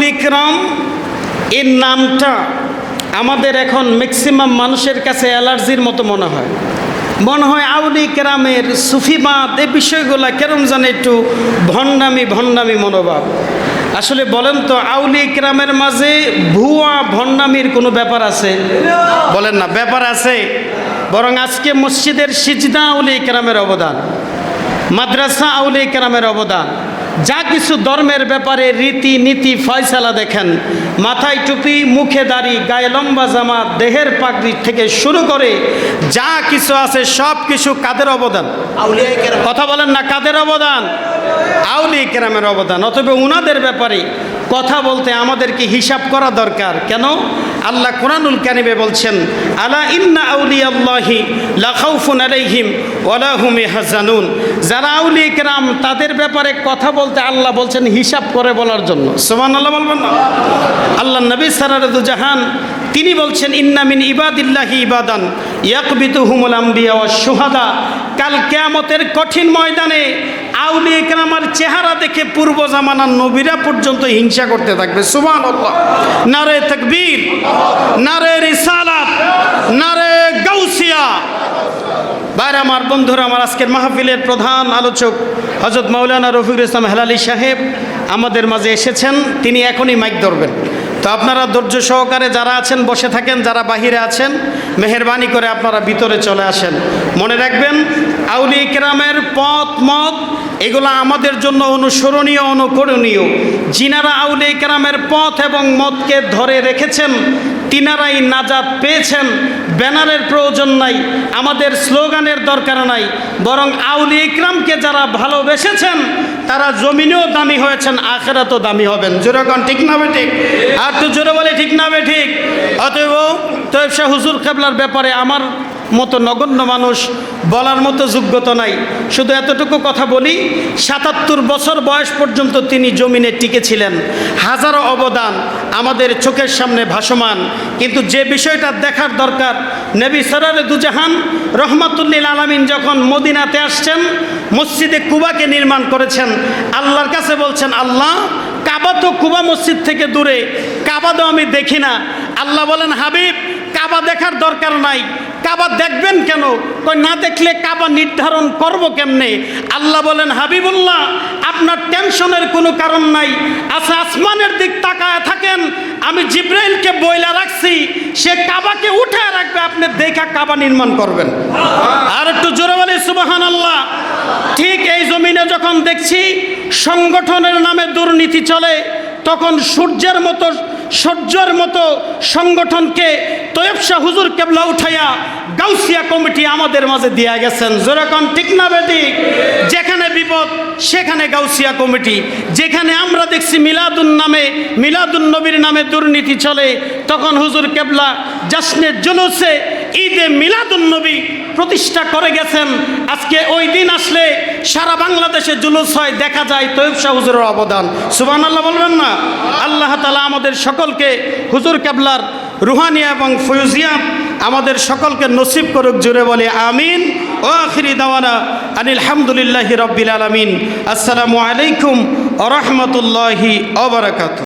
আউলিকরাম এর নামটা আমাদের এখন ম্যাক্সিমাম মানুষের কাছে অ্যালার্জির মতো মনে হয়। মনে হয় আউলি কেরামের সুফিবাদ এই বিষয়গুলো কেরম জানে একটু ভণ্ডামি ভণ্ডামি মনোভাব। আসলে বলেন তো আউলি কেরামের মাঝে ভুয়া, ভণ্ডামির কোনো ব্যাপার আছে? বলেন না, ব্যাপার আছে। বরং আজকে মসজিদের সিজদা আউলি কেরামের অবদান, মাদ্রাসা আউলি কেরামের অবদান। যা কিছু ধর্মের ব্যাপারে রীতি নীতি ফয়সালা দেখেন মাথায় টুপি মুখে দাড়ি গায়ে লম্বা জামা দেহের পাগড়ি থেকে শুরু করে যা কিছু আছে সব কিছু কাদের অবদান? কথা বলেন না কাদের অবদান? আউলি কেরামের অবদান। অতএব উনাদের ব্যাপারে কথা বলতে আমাদেরকে হিসাব করা দরকার। কেন? আল্লাহ কোরআনুল কারিমে বলছেন, আলা ইন্না আউলি আল্লাহি লাখাউফুন আলাইহিম ওয়ালা হুম হাজানুন যারা আউলি কেরাম, তাদের ব্যাপারে কথা বলতে আল্লাহ বলছেন হিসাব করে বলার জন্য। সোমান আল্লাহ বলবেন না? আল্লাহ নবী সারারদু জাহান, তিনি বলছেন ইন্নামিন ইবাদিল্লাহি ইবাদান ইয়াকবিতু হুমুল আম্বিয়া ও সুহাদা কাল কেয়ামতের কঠিন ময়দানে আউলি একরামার চেহারা দেখে পূর্ব জামানার নবীরা পর্যন্ত হিংসা করতে থাকবে। সুবান নারে তকবীর, নারে রিসালাত, নারে গাউসিয়া। বাইরে আমার বন্ধুরা, আমার আজকের মাহফিলের প্রধান আলোচক হজরত মাওলানা রফিকুল ইসলাম হেলালি সাহেব আমাদের মাঝে এসেছেন। তিনি এখনই মাইক ধরবেন। তো আপনারা ধৈর্য সহকারে যারা আছেন, বসে থাকেন, যারা বাহিরে আছেন, মেহরবানি করে আপনারা ভিতরে চলে আসেন। মনে রাখবেন আউলি কেরামের পথ, মত, এগুলো আমাদের জন্য অনুসরণীয়, অনুকরণীয়। যিনারা আউলি কেরামের পথ এবং মতকে ধরে রেখেছেন, তিনারাই নাজাত পেয়েছেন, ব্যানারের প্রয়োজন নাই, আমাদের স্লোগানের দরকার নাই। বরং আউলি ইকরামকে যারা ভালোবেসেছেন, তারা জমিনেও দামি হয়েছেন, আখেরাতও দামি হবেন। যেরকম ঠিক না ঠিক আর তো জোরে বলে, ঠিক না ঠিক অতএব তৈব শাহ হুজুর কেবলার ব্যাপারে আমার মতো নগণ্য মানুষ বলার মতো যোগ্যতা নাই। শুধু এতটুকু কথা বলি, সাতাত্তর বছর বয়স পর্যন্ত তিনি জমিনে টিকেছিলেন। হাজারো অবদান আমাদের চোখের সামনে ভাসমান। কিন্তু যে বিষয়টা দেখার দরকার, নবী সরারে দুজাহান রহমাতুল্লিল আলমিন যখন মদিনাতে আসছেন, মসজিদে কুবাকে নির্মাণ করেছেন, আল্লাহর কাছে বলছেন, আল্লাহ, কাবা তো কুবা মসজিদ থেকে দূরে, কাবা তো আমি দেখি না। আল্লাহ বলেন, হাবিব কাবা দেখার দরকার নাই। কাবা দেখবেন কেন? কই না দেখলে কাবা নির্ধারণ করব কেমনে? আল্লাহ বলেন হাবিবুল্লাহ আপনার টেনশনের কোনো কারণ নাই। আচ্ছা আসমানের দিক তাকায় থাকেন। আমি জিব্রাইলকে বইলা রাখছি। সে কাবাকে উঠে রাখবে আপনি দেখা কাবা নির্মাণ করবেন। আর একটু জোরে বলে সুবাহান আল্লাহ ঠিক এই জমিনে যখন দেখছি সংগঠনের নামে দুর্নীতি চলে তখন সূর্যের মতো সূর্যের মতো সংগঠনকে তৈবসা হুজুর কেবলা উঠাইয়া গাউসিয়া কমিটি আমাদের মাঝে দিয়া গেছেন। যেরকম ঠিক না বেদিক যেখানে বিপদ, সেখানে গাউসিয়া কমিটি। যেখানে আমরা দেখছি মিলাদুন নামে, মিলাদুন নবীর নামে দুর্নীতি চলে, তখন হুজুর কেবলা জাসনের জুলুসে ঈদে মিলাদুন নবী প্রতিষ্ঠা করে গেছেন। আজকে ওই দিন আসলে সারা বাংলাদেশে জুলুস হয়, দেখা যায় তৈব শাহ হুজুরের অবদান। সুবান আল্লাহ বলবেন না? আল্লাহ তালা আমাদের সকলকে হুজুর কেবলার রুহানিয়া এবং ফয়ুজিয়া আমাদের সকলকে নসিব করুক, জুড়ে বলে আমিন। ও আখিরি দাওয়ানা আনিল হামদুলিল্লাহি রব্বিল আলমিন। আসসালামু আলাইকুম ও রহমতুল্লাহি অবরাকাত